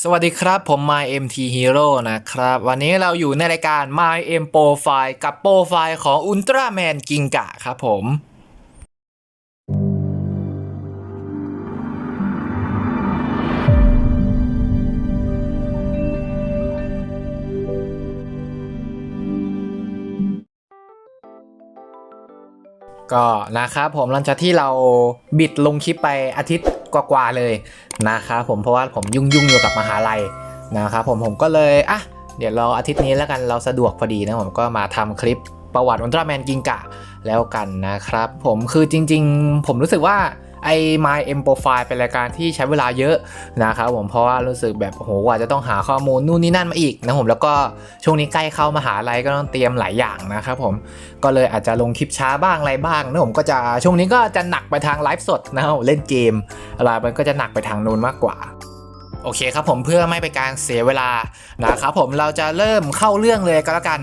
สวัสดีครับผม My MT Hero นะครับ วันนี้เราอยู่ในรายการ My M Profile กับโปรไฟล์ของ Ultraman กิงกะครับผม ก็นะครับผมหลังจากที่เราบิดลงคลิปไปอาทิตย์กว่าๆเลยนะครับผมเพราะว่าผมยุ่งๆอยู่กับมหาลัยนะครับผมผมก็เลยอะเดี๋ยวรออาทิตย์นี้แล้วกันเราสะดวกพอดีนะผมก็มาทำคลิปประวัติอุลตร้าแมนกิงกะแล้วกันนะครับผมคือจริง ๆ ผมรู้สึกว่า ไอ้ My M Profile เป็นรายการที่ใช้เวลาเยอะนะครับผมเพราะว่ารู้สึกแบบโอ้โหกว่าจะต้องหาข้อมูลนู่นนี่นั่นมาอีกนะผมแล้วก็ช่วงนี้ใกล้เข้ามหาลัยก็ต้องเตรียมหลายอย่างนะครับผมก็เลยอาจจะลงคลิปช้าบ้างอะไรบ้างนะผมก็จะช่วงนี้ก็จะหนักไปทางไลฟ์สดนะครับเล่นเกมอะไรมันก็จะหนักไปทางนู้นมากกว่า โอเคครับผมเพื่อไม่เป็นการเสียเวลานะครับผมเราจะเริ่มเข้าเรื่องเลยก็แล้วกัน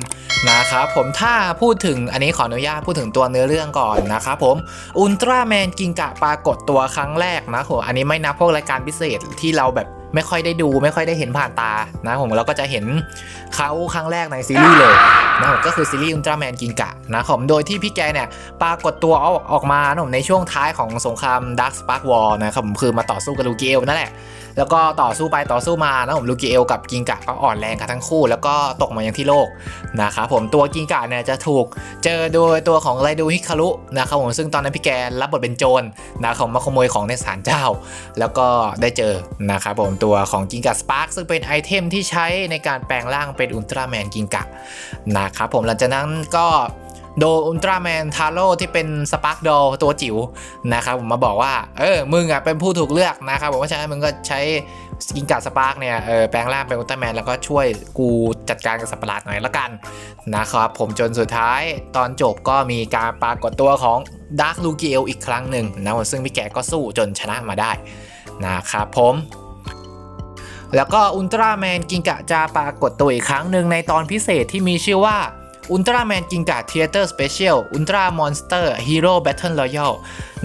นะครับผมถ้าพูดถึงอันนี้ขออนุญาตพูดถึงตัวเนื้อเรื่องก่อนนะครับผมอุลตร้าแมนกิงกะปรากฏตัวครั้งแรกนะผมอันนี้ไม่นับพวกรายการพิเศษที่เราแบบไม่ค่อยได้ดูไม่ค่อยได้เห็นผ่านตานะผมเราก็จะเห็นเขาครั้งแรกในซีรีส์เลยนะผมก็คือซีรีส์อุลตร้าแมนกิงกะนะผมโดยที่พี่แกเนี่ยปรากฏตัวออกออกมาผมในช่วงท้ายของสงครามดักสปาร์กวอลนะครับผมคือมาต่อสู้กับลูเกลนั่นแหละ แล้วก็ต่อสู้ไปต่อสู้มานะผมลูกิเอลกับกิงกะก็อ่อนแรงกันทั้งคู่ แล้วก็ตกมายังที่โลกนะครับผมตัวกิงกะเนี่ยจะถูกเจอโดยตัวของไรดูฮิคารุนะครับผมซึ่งตอนนั้นพี่แกรับบทเป็นโจรนะครับมาขโมยของในศาลเจ้า แล้วก็ได้เจอนะครับผมตัวของกิงกะสปาร์คซึ่งเป็นไอเทมที่ใช้ในการแปลงร่างเป็นอุลตร้าแมนกิงกะนะครับผมหลังจากนั้นก็ โดอุลตร้าแมนทาโร่ที่เป็นสปาร์คดอลตัวจิ๋วนะครับผมมาบอกว่า เออ มึงอะเป็นผู้ถูกเลือกนะครับผมว่าใช่มึงก็ใช้กิงกะสปาร์คเนี่ยเออแปลงร่างเป็นอุลตร้าแมนแล้วก็ช่วยกูจัดการกับสัปะหลาดหน่อยละกันนะครับผมจนสุดท้ายตอนจบก็มีการปรากฏตัวของดาร์คลูกิเอลอีกครั้งหนึ่งนะซึ่งพี่แกก็สู้จนชนะมาได้นะครับผมแล้วก็อุลตร้าแมนกิงกะจะปรากฏตัวอีกครั้งหนึ่งในตอนพิเศษที่มีชื่อว่า อุลตร้าแมนกิงกะเทเตอร์สเปเชียลอุลตร้ามอนสเตอร์ฮีโร่แบทเทิลรอยัล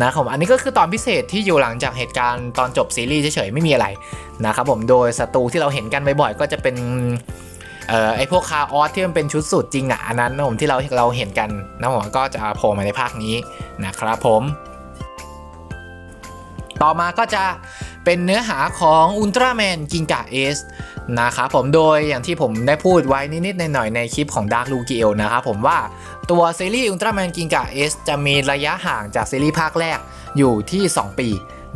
นะครับผมอันนี้ก็คือตอนพิเศษที่อยู่หลังจากเหตุการณ์ตอนจบซีรีส์เฉยๆไม่มีอะไรนะครับผมโดยศัตรูที่เราเห็นกันบ่อยๆก็จะเป็นเอ่อไอพวกคาออสที่มันเป็นชุดสูตรจริงอะอันนั้นนะผมที่เราเราเห็นกันนะผมก็จะโผล่มาในภาคนี้นะครับผม ต่อมาก็จะ เป็นเนื้อหาของอุลตร้าแมนกิงกะเอสนะครับผมโดยอย่างที่ผมได้พูดไว้นิดๆหน่อยๆในคลิปของ Dark l u g i e l นะครับผมว่าตัวซีรีส์อุลตร้าแมนกิงกะเอสจะมีระยะห่างจากซีรีส์ภาคแรกอยู่ที่ 2 ปี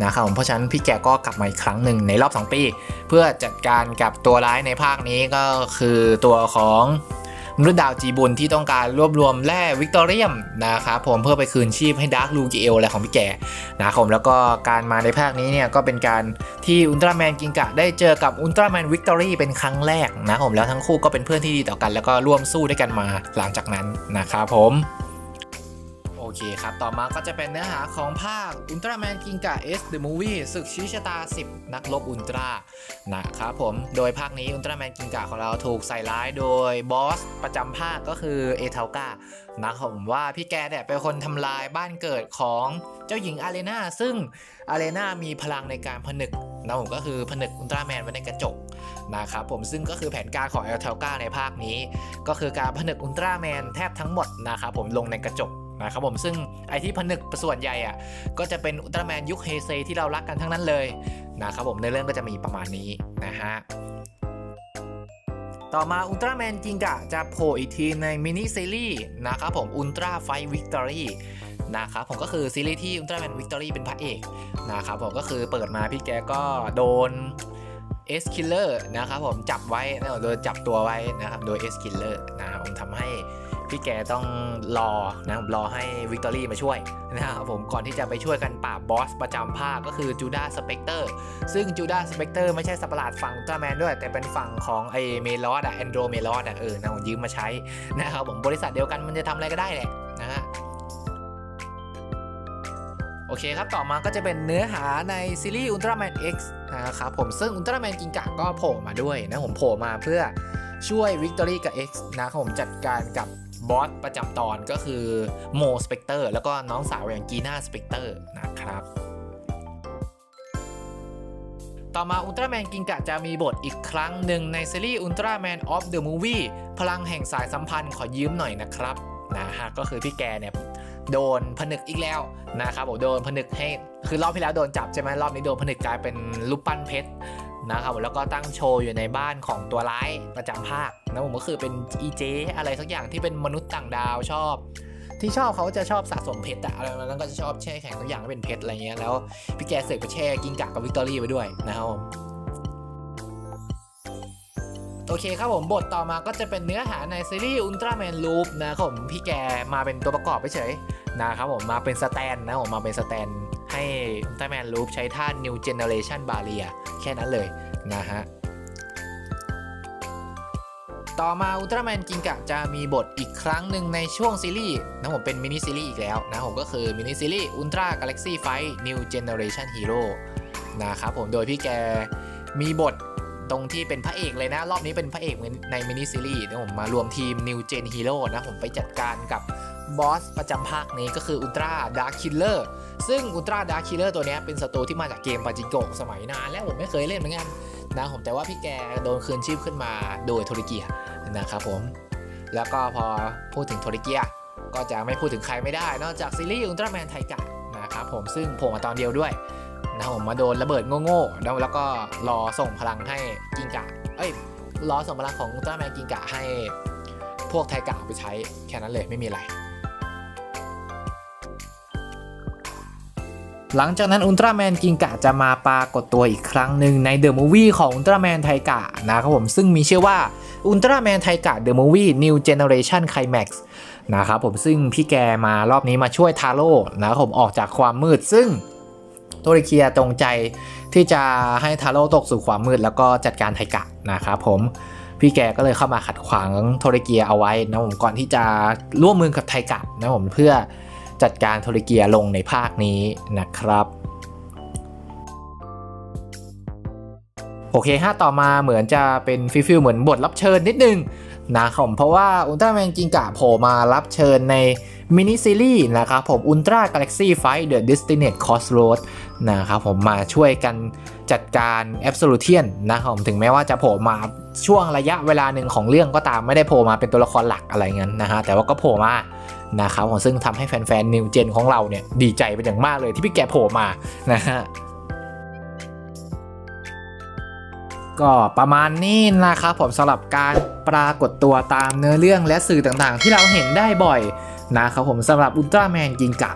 นะครับผมเพราะฉะนั้นพี่แกก็กลับมาอีกครั้งหนึ่งในรอบ 2 ปี เพื่อจัดการกับตัวร้ายในภาคนี้ก็คือตัวของ มนุษย์ดาวจีบุญที่ต้องการรวบรวมแร่วิกตอเรียมนะครับผมเพื่อไปคืนชีพให้ดาร์คลูจิเอลอะไรของพี่แกนะครับผมแล้วก็การมาในภาคนี้เนี่ยก็เป็นการที่อุลตร้าแมนกิงกะได้เจอกับอุลตร้าแมนวิกตอรี่เป็นครั้งแรกนะครับผมแล้วทั้งคู่ก็เป็นเพื่อนที่ดีต่อกัน แล้วก็ร่วมสู้ด้วยกันมาหลังจากนั้นนะครับผม เคครับ ต่อมาก็จะเป็นเนื้อหาของภาคอุลตร้าแมนกิงกะ S The Movie ศึกชี้ชะตา 10 นักรบอุลตร้านะครับผม โดยภาคนี้อุลตร้าแมนกิงกะของเราถูกใส่ร้ายโดยบอสประจำภาคก็คือเอเทากานะครับผมว่าพี่แกเนี่ยเป็นคนทำลายบ้านเกิดของเจ้าหญิงอารีนาซึ่งอารีนามีพลังในการผนึกนะผมก็คือผนึกอุลตร้าแมนไว้ในกระจกนะครับผมซึ่งก็คือแผนการของเอลเทลกาในภาคนี้ ก็คือการผนึกอุลตร้าแมนแทบทั้งหมดนะครับผมลงในกระจก นะครับผมซึ่งไอที่ผนึกส่วนใหญ่อะก็จะเป็นอุลตร้าแมนยุคเฮเซที่เรารักกันทั้งนั้นเลยนะครับผมในเรื่องก็จะมีประมาณนี้นะฮะต่อมาอุลตร้าแมนจิงกะจะโผล่อีกทีในมินิซีรีส์นะครับผมอุลตร้าไฟวิกตอรี่นะครับผมก็คือซีรีส์ที่อุลตร้าแมนวิกตอรี่เป็นพระเอกนะครับผมก็คือเปิดมาพี่แกก็โดนเอสคิลเลอร์นะครับผมจับไว้นะโดนจับตัวไว้นะครับโดยเอสคิลเลอร์นะครับผมทำให้ พี่แกต้องรอนะครับรอให้วิกตอรี่มาช่วยนะครับผมก่อนที่จะไปช่วยกันปราบบอสประจำภาคก็คือจูดาสเปกเตอร์ซึ่งจูดาสเปกเตอร์ไม่ใช่สัตว์ปหลาดฝั่งอุลตร้าแมนด้วย แต่เป็นฝั่งของไอเมลอดอะแอนโดรเมลอดอะเออนะผมยืมมาใช้นะครับผมบริษัทเดียวกันมันจะทำอะไรก็ได้แหละนะฮะโอเคครับ ต่อมาก็จะเป็นเนื้อหาในซีรีส์ Ultraman X นะครับผมซึ่ง Ultraman กิงกะก็โผล่มาด้วยนะผมโผล่มาเพื่อช่วย Victory กับ X นะครับผมจัดการกับ บอสประจำตอนก็คือโมสเปกเตอร์แล้วก็น้องสาวอย่างกีน่าสเปกเตอร์นะครับ ต่อมาอุลตร้าแมนกิงกะจะมีบทอีกครั้งหนึ่งในซีรีส์อุลตร้าแมนออฟเดอะมูฟวี่พลังแห่งสายสัมพันธ์ขอยืมหน่อยนะครับนะฮะก็คือพี่แกเนี่ยโดนผนึกอีกแล้วนะครับผมโดนผนึกให้คือรอบที่แล้วโดนจับใช่ไหมรอบนี้โดนผนึกกลายเป็นรูปปั้นเพชร นะครับแล้วก็ตั้งโชว์อยู่ในบ้านของตัวร้ายประจำภาคนะผมก็คือเป็นอีเจอะไรสักอย่างที่เป็นมนุษย์ต่างดาวชอบ ที่ชอบเขาจะชอบสะสมเพชรอะอะไรแบบนั้นก็จะชอบแช่แข็งทุกอย่างที่เป็นเพชรอะไรเงี้ยแล้วพี่แกเสกไปแช่กิงกะกับวิกตอรี่ไปด้วยนะครับผมโอเคครับผมบทต่อมาก็จะเป็นเนื้อหาในซีรีส์อุลตร้าแมนลูปนะครับผมพี่แกมาเป็นตัวประกอบไปเฉยนะครับผมมาเป็นสแตนนะผมมาเป็นสแตน ให้อุลตร้าแมนลูปใช้ท่า New Generation Barrier แค่นั้นเลยนะฮะ ต่อมาอุลตร้าแมนกิงกะจะมีบทอีกครั้งหนึ่งในช่วงซีรีส์นะผมเป็นมินิซีรีส์อีกแล้วนะผมก็คือมินิซีรีส์อุลตร้ากาแล็กซี่ไฟ New Generation Hero นะครับผมโดยพี่แกมีบทตรงที่เป็นพระเอกเลยนะ รอบนี้เป็นพระเอกในมินิซีรีส์นะผมมารวมทีม New Gen Hero นะผมไปจัดการกับ บอสประจำภาคนี้ก็คืออุลตร้าดาร์คคิลเลอร์ซึ่งอุลตร้าดาร์คคิลเลอร์ตัวนี้เป็นศัตรูที่มาจากเกมปาจิโกสมัยนานแล้วผมไม่เคยเล่นเหมือนกันนะผมแต่ว่าพี่แกโดนคืนชีพขึ้นมาโดยโทริเกียนะครับผม แล้วก็พอพูดถึงโทริเกียก็จะไม่พูดถึงใครไม่ได้ นอกจากซีรีส์อุลตร้าแมนไทกะนะครับผมซึ่งผล่มาตอนเดียวด้วยนะผมมาโดนระเบิดโง่ๆแล้วแล้วก็รอส่งพลังให้กิงกะเอ้ยรอส่งพลังของอุลตร้าแมนกิงกะให้พวกไทกะไปใช้แค่นั้นเลยไม่มีอะไร หลังจากนั้นอุลตร้าแมนกิงกะจะมาปรากฏตัวอีกครั้งหนึ่งในเดอะมูฟวี่ของอุลตร้าแมนไทกะนะครับผมซึ่งมีชื่อว่าอุลตร้าแมนไทกะเดอะมูฟวี่นิวเจเนอเรชันไคลแม็กซ์นะครับผมซึ่งพี่แกมารอบนี้มาช่วยทาโร่นะครับผมออกจากความมืดซึ่งโทริเคียตรงใจที่จะให้ทาโร่ตกสู่ความมืดแล้วก็จัดการไทกะนะครับผมพี่แกก็เลยเข้ามาขัดขวางโทริเกียเอาไว้นะผมก่อนที่จะร่วมมือกับไทกะนะผมเพื่อ จัดการโทริเกียลงในภาคนี้นะครับโอเคฮะต่อมาเหมือนจะเป็นฟิลฟิลเหมือนบทรับเชิญนิดนึงนะครับเพราะว่าอุลตร้าแมนกิงกะโผล่มารับเชิญใน มินิซีรีส์นะครับผมอุลตร้ากาแล็กซี่ไฟเดอะดิสติเนตคอสโรดนะครับผมมาช่วยกันจัดการแอบ o l ลูเทียนนะครับผมถึงแม้ว่าจะโผล่มาช่วงระยะเวลาหนึ่งของเรื่องก็ตามไม่ได้โผล่มาเป็นตัวละครหลักอะไรเงี้ยนะฮะแต่ว่าก็โผล่มานะครับผมซึ่งทำให้แฟนๆนิวเจนของเราเนี่ยดีใจเป็นอย่างมากเลยที่พี่แกโผล่มานะฮะก็ประมาณนี้นะครับผมสำหรับการปรากฏตัวตามเนื้อเรื่องและสื่อต่างๆ ที่เราเห็นได้บ่อย นะครับผมสำหรับอุลตร้าแมนกิงกะ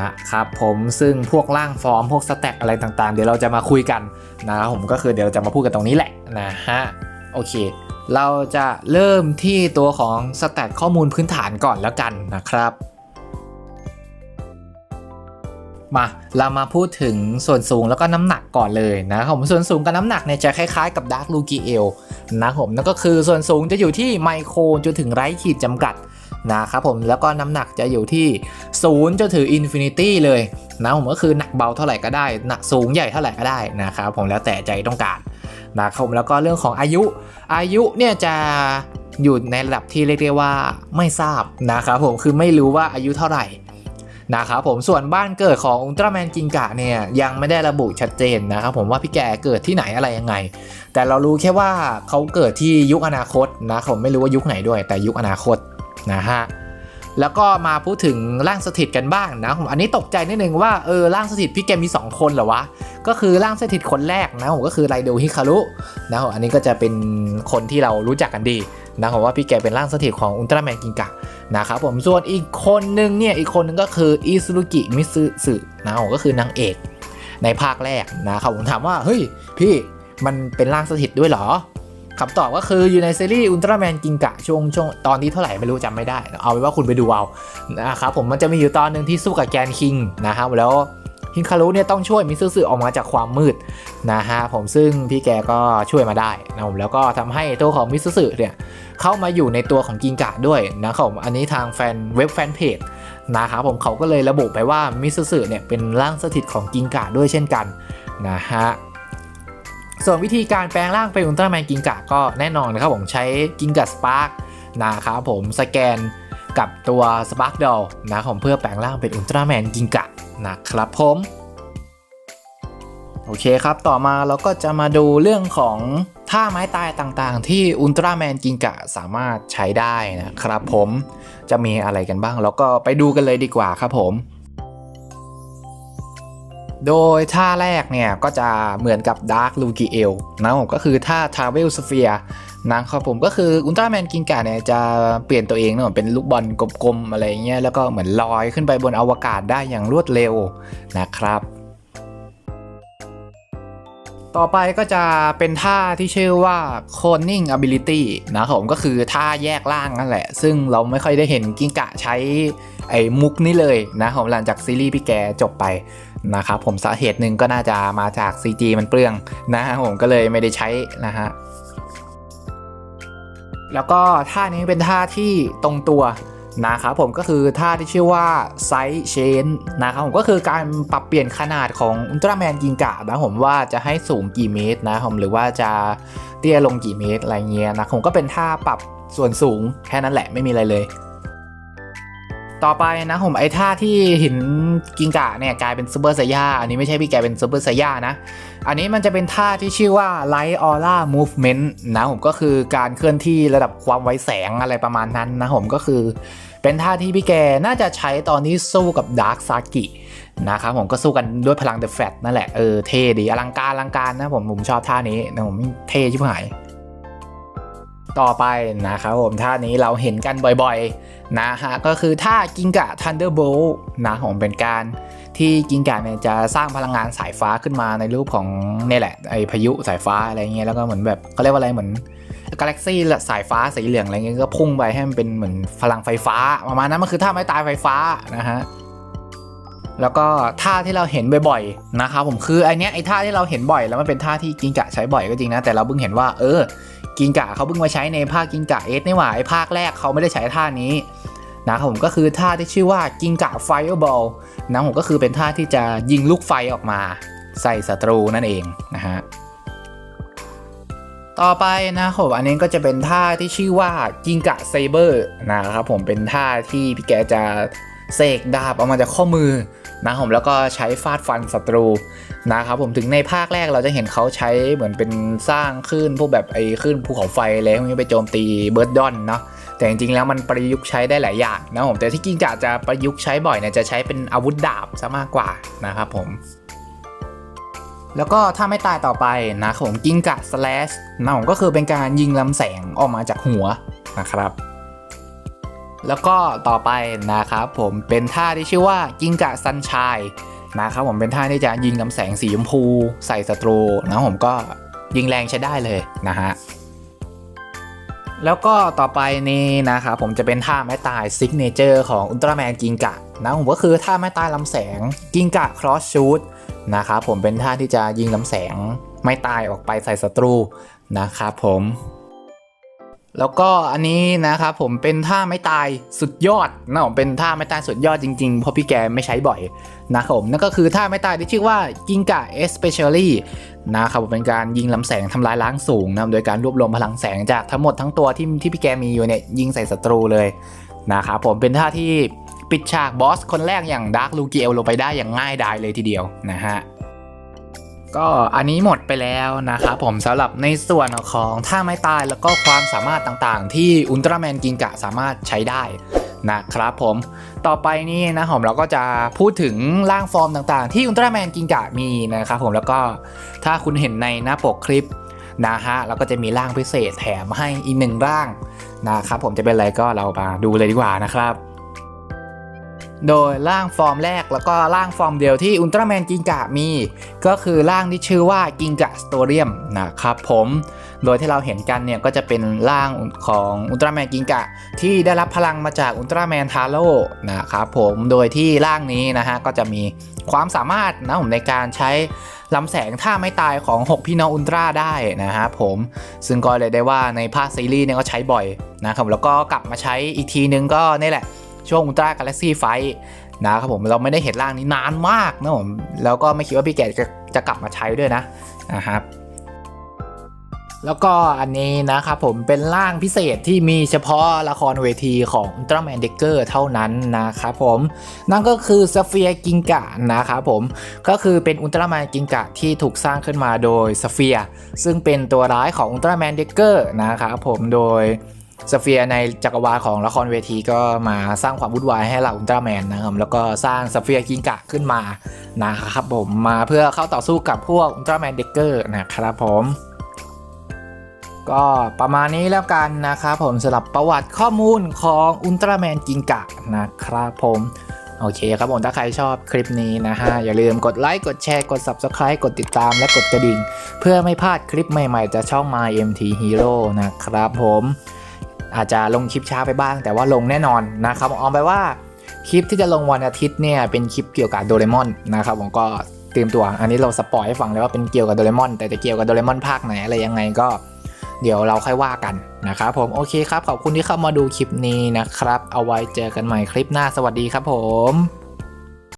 นะครับผมซึ่งพวกร่างฟอร์มพวกสแต็กอะไรต่างๆ เดี๋ยวเราจะมาคุยกันนะครับผมก็คือเดี๋ยวเราจะมาพูดกันตรงนี้แหละนะฮะโอเค เราจะเริ่มที่ตัวของสแต็กข้อมูลพื้นฐานก่อนแล้วกันนะครับมาเรามาพูดถึงส่วนสูงแล้วก็น้ำหนักก่อนเลยนะครับผมส่วนสูงกับน้ำหนักเนี่ยจะคล้ายๆกับดาร์ l ลูกิเอลนะครับผมนั่นก็คือส่วนสูงจะอยู่ที่ไมโครจนถึงไร้ขีดจำกัด นะครับผมแล้วก็น้ำหนักจะอยู่ที่0จนถึงอินฟินิตี้เลยนะผมก็คือหนักเบาเท่าไหร่ก็ได้หนักสูงใหญ่เท่าไหร่ก็ได้นะครับผมแล้วแต่ใจต้องการนะครับผมแล้วก็เรื่องของอายุอายุเนี่ยจะอยู่ในระดับที่เรียกได้ว่าไม่ทราบนะครับผมคือไม่รู้ว่าอายุเท่าไหร่นะครับผมส่วนบ้านเกิดของอุลตร้าแมนจิงกะเนี่ยยังไม่ได้ระบุชัดเจนนะครับผมว่าพี่แกเกิดที่ไหนอะไรยังไง แต่เรารู้แค่ว่าเขาเกิดที่ยุคอนาคตนะผมไม่รู้ว่ายุคไหนด้วยแต่ยุคอนาคต นะฮะแล้วก็มาพูดถึงร่างสถิตกันบ้างนะผมอันนี้ตกใจนิดนึงว่าเออร่างสถิตพี่แกมี 2 คนเหรอวะ ก็คือร่างสถิตคนแรกนะผมก็คือไรโดลฮิคารุนะผมอันนี้ก็จะเป็นคนที่เรารู้จักกันดีนะผมว่าพี่แกเป็นร่างสถิตของอุลตร้าแมนกิงกะนะครับผมส่วนอีกคนนึงเนี่ยอีกคนนึงก็คืออิซุรุกิมิซึสึนะผมก็คือนางเอกในภาคแรกนะครับผมถามว่าเฮ้ยพี่มันเป็นร่างสถิตด้วยเหรอ คำตอบก็คืออยู่ในซีรีส์อุลตร้าแมนกิงกะช่วงช่วงตอนที่เท่าไหร่ไม่รู้จำไม่ได้ เอาไว้ว่าคุณไปดูเอานะครับผมมันจะมีอยู่ตอนหนึ่งที่สู้กับแกนคิงนะครับแล้วฮิคารุเนี่ยต้องช่วยมิซึสึออกมาจากความมืดนะฮะผมซึ่งพี่แกก็ช่วยมาได้นะผมแล้วก็ทำให้ตัวของมิซึสึเนี่ยเข้ามาอยู่ในตัวของกิงกะด้วยนะครับผมอันนี้ทางแฟนเว็บแฟนเพจนะครับผมเขาก็เลยระบุไปว่ามิซึสึเนี่ยเป็นร่างสถิตของกิงกะด้วยเช่นกันนะฮะ ส่วนวิธีการแปลงร่างเป็นอุลตร้าแมนกิงกะก็แน่นอนนะครับผมใช้กิงกะสปาร์กนะครับผมสแกนกับตัวสปาร์กดอลนะครับผมเพื่อแปลงร่างเป็นอุลตร้าแมนกิงกะนะครับผมโอเคครับ ต่อมาเราก็จะมาดูเรื่องของท่าไม้ตายต่างๆ ที่อุลตร้าแมนกิงกะสามารถใช้ได้นะครับผมจะมีอะไรกันบ้าง แล้วก็ไปดูกันเลยดีกว่าครับผม โดยท่าแรกเนี่ยก็จะเหมือนกับ Dark l u g i e l นะผมก็คือท่า Travel Sphere นะครับผมก็คืออุลตร้าแมนกิงกะเนี่ยจะเปลี่ยนตัวเองนะผมเป็นลูกบอลกลมๆอะไรเงี้ยแล้วก็เหมือนลอยขึ้นไปบนอวกาศได้อย่างรวดเร็วนะครับต่อไปก็จะเป็นท่าที่ชื่อว่า Cloning Ability นะครับผมก็คือท่าแยกล่างนั่นแหละ ซึ่งเราไม่ค่อยได้เห็นกิงกะใช้ไอ้มุกนี้เลยนะผมหลังจากซีรีส์พี่แกจบไป นะครับผมสาเหตุหนึ่งก็น่าจะมาจาก CG มันเปลืองนะฮะผมก็เลยไม่ได้ใช้นะฮะแล้วก็ท่านี้เป็นท่าที่ตรงตัวนะครับผมก็คือท่าที่ชื่อว่าไซส์เชนนะครับผมก็คือการปรับเปลี่ยนขนาดของอุลตร้าแมนกิงกะนะผมว่าจะให้สูงกี่เมตรนะผมหรือว่าจะเตี้ยลงกี่เมตรอะไรเงี้ยนะผมก็เป็นท่าปรับส่วนสูงแค่นั้นแหละไม่มีอะไรเลย ต่อไปนะผมไอ้ท่าที่ห็นกิงกะเนี่ยกลายเป็นซูเปอร์ไซย่าอันนี้ไม่ใช่พี่แกเป็นซูเปอร์ไซย่านะ อันนี้มันจะเป็นท่าที่ชื่อว่า Light Aura Movement นะผมก็คือการเคลื่อนที่ระดับความไวแสงอะไรประมาณนั้นนะผมก็คือเป็นท่าที่พี่แกน่าจะใช้ตอนที่สู้กับ Dark s a k i นะครับผมก็สู้กันด้วยพลัง The Fat นั่นแหละเออเท่ดีอลังการอลังการนะผมผมชอบท่านี้นะผมเท่ชิบหาย ต่อไปนะครับผมท่านี้เราเห็นกันบ่อยๆนะฮะก็คือท่ากิงกะ Thunderbolt นะผมเป็นการที่กิงกะเนี่ยจะสร้างพลังงานสายฟ้าขึ้นมาในรูปของเนี่ยแหละไอพายุสายฟ้าอะไรเงี้ยแล้วก็เหมือนแบบเขาเรียกว่าอะไรเหมือนกาแล็กซี่สายฟ้าสีเหลืองอะไรเงี้ยก็พุ่งไปให้มันเป็นเหมือนพลังไฟฟ้าประมาณนั้นมันคือท่าไม้ตายไฟฟ้านะฮะแล้วก็ท่าที่เราเห็นบ่อยๆนะครับผมคือไอเนี้ยไอท่าที่เราเห็นบ่อยแล้วมันเป็นท่าที่กิงกะใช้บ่อยก็จริงนะแต่เราเพิ่งเห็นว่าเออ กิงกะเขาเพิ่งมาใช้ในภาคกิงกะเอสนี่หว่าไอภาคแรกเขาไม่ได้ใช้ท่านี้นะครับผมก็คือท่าที่ชื่อว่ากิงกะไฟบอลนะผมก็คือเป็นท่าที่จะยิงลูกไฟออกมา ใส่ศัตรูนั่นเองนะฮะต่อไปนะครับผมอันนี้ก็จะเป็นท่าที่ชื่อว่ากิงกะเซเบอร์นะครับผมเป็นท่าที่พี่แกจะเสกดาบออกมาจากข้อมือ นะครับผมแล้วก็ใช้ฟาดฟันศัตรูนะครับผมถึงในภาคแรกเราจะเห็นเขาใช้เหมือนเป็นสร้างคลื่นพวกแบบไอ้คลื่นภูเขาไฟอะไรพวกนี้ไปโจมตีเบิร์ดดอนเนาะแต่จริงๆแล้วมันประยุกต์ใช้ได้หลายอย่างนะผมแต่ที่กิงกะจะประยุกต์ใช้บ่อยเนี่ยจะใช้เป็นอาวุธดาบซะมากกว่านะครับผมแล้วก็ถ้าไม่ตายต่อไปนะครับผมกิ้งกะสแลชนะผมก็คือเป็นการยิงลำแสงออกมาจากหัวนะครับ แล้วก็ต่อไปนะครับผมเป็นท่าที่ชื่อว่ากิงกะซันชายนะครับผมเป็นท่าที่จะยิงลำแสงสีชมพู ใส่ศัตรูนะผมก็ยิงแรงใช้ได้เลยนะฮะแล้วก็ต่อไปนี่นะครับผมจะเป็นท่าไม้ตายซิกเนเจอร์ของอุลตร้าแมนกิงกะนะผมก็คือท่าไม้ตายลำแสงกิงกะครอสชูดนะครับผมเป็นท่าที่จะยิงลำแสงไม้ตายออกไปใส่ศัตรูนะครับผม แล้วก็อันนี้นะครับผมเป็นท่าไม้ตายสุดยอดนะผมเป็นท่าไม้ตายสุดยอดจริงๆ เพราะพี่แกไม่ใช้บ่อยนะครับผมนั่นก็คือท่าไม้ตายที่ชื่อว่ากิงกะเอสเปเชียลี่นะครับผมเป็นการยิงลำแสงทำลายล้างสูงนะโดยการรวบรวมพลังแสงจากทั้งหมดทั้งตัวที่ที่พี่แกมีอยู่เนี่ยยิงใส่ศัตรูเลยนะครับผมเป็นท่าที่ปิดฉากบอสคนแรกอย่างดาร์คลูกเกลลงไปได้อย่างง่ายดายเลยทีเดียวนะฮะ ก็อันนี้หมดไปแล้วนะครับผมสำหรับในส่วนของท่าไม้ตายแล้วก็ความสามารถต่างๆ ที่อุลตร้าแมนกิงกะสามารถใช้ได้นะครับผมต่อไปนี่นะผมเราก็จะพูดถึงร่างฟอร์มต่างๆ ที่อุลตร้าแมนกิงกะมีนะครับผมแล้วก็ถ้าคุณเห็นในหน้าปกคลิปนะฮะเราก็จะมีร่างพิเศษแถมให้อีกหนึ่งร่างนะครับผมจะเป็นอะไรก็เรามาดูเลยดีกว่านะครับ โดยร่างฟอร์มแรกแล้วก็ร่างฟอร์มเดียวที่อุลตร้าแมนกิงกะมี ก็คือร่างที่ชื่อว่ากิงกะสโตเรียมนะครับผมโดยที่เราเห็นกันเนี่ยก็จะเป็นร่างของอุลตร้าแมนกิงกะ ที่ได้รับพลังมาจากอุลตร้าแมนทาโร่นะครับผมโดยที่ร่างนี้นะฮะก็จะมีความสามารถนะผมในการใช้ลำแสงท่าไม่ตายของ 6 พี่น้องอุลตร้าได้นะครับผม ซึ่งก็เลยได้ว่าในภาคซีรีส์เนี่ยก็ใช้บ่อยนะครับแล้วก็กลับมาใช้อีกทีนึงก็นี่แหละ ช่วงอุลตร้ากาแล็กซี่ไฟนะครับผมเราไม่ได้เห็นร่างนี้นานมากนะผมแล้วก็ไม่คิดว่าพี่แกจะจะกลับมาใช้ด้วยนะนะครับแล้วก็อันนี้นะครับผมเป็นร่างพิเศษที่มีเฉพาะละครเวทีของอุลตร้าแมนเด็กเกอร์เท่านั้นนะครับผมนั่นก็คือสเฟียกิงกะนะครับผมก็คือเป็นอุลตร้าแมนกิงกะที่ถูกสร้างขึ้นมาโดยสเฟียซึ่งเป็นตัวร้ายของอุลตร้าแมนเด็กเกอร์นะครับผมโดย สเฟียในจักรวาลของละครเวทีก็มาสร้างความวุ่นวายให้เหล่าอุลตร้าแมนนะครับแล้วก็สร้างสเฟียกิงกะขึ้นมานะครับผมมาเพื่อเข้าต่อสู้กับพวกอุลตร้าแมนเด็กเกอร์นะครับผมก็ประมาณนี้แล้วกันนะครับผมสำหรับประวัติข้อมูลของอุลตร้าแมนกิงกะนะครับผมโอเคครับผมถ้าใครชอบคลิปนี้นะฮะ อย่าลืมกดไลค์กดแชร์กด Subscribe กดติดตามและกดกระดิ่ง เพื่อไม่พลาดคลิปใหม่ๆจากช่อง My MT Hero นะครับผม อาจจะลงคลิปช้าไปบ้าง แต่ว่าลงแน่นอนนะครับออมไปว่าคลิปที่จะลงวันอาทิตย์เนี่ยเป็นคลิปเกี่ยวกับโดเรมอนนะครับผมก็เตรียมตัว อันนี้เราสปอยให้ฟังเลยว่าเป็นเกี่ยวกับโดเรมอน แต่จะเกี่ยวกับโดเรมอนภาคไหนอะไรยังไงก็เดี๋ยวเราค่อยว่ากันนะครับผมโอเคครับขอบคุณที่เข้ามาดูคลิปนี้นะครับ เอาไว้เจอกันใหม่คลิปหน้าสวัสดีครับผม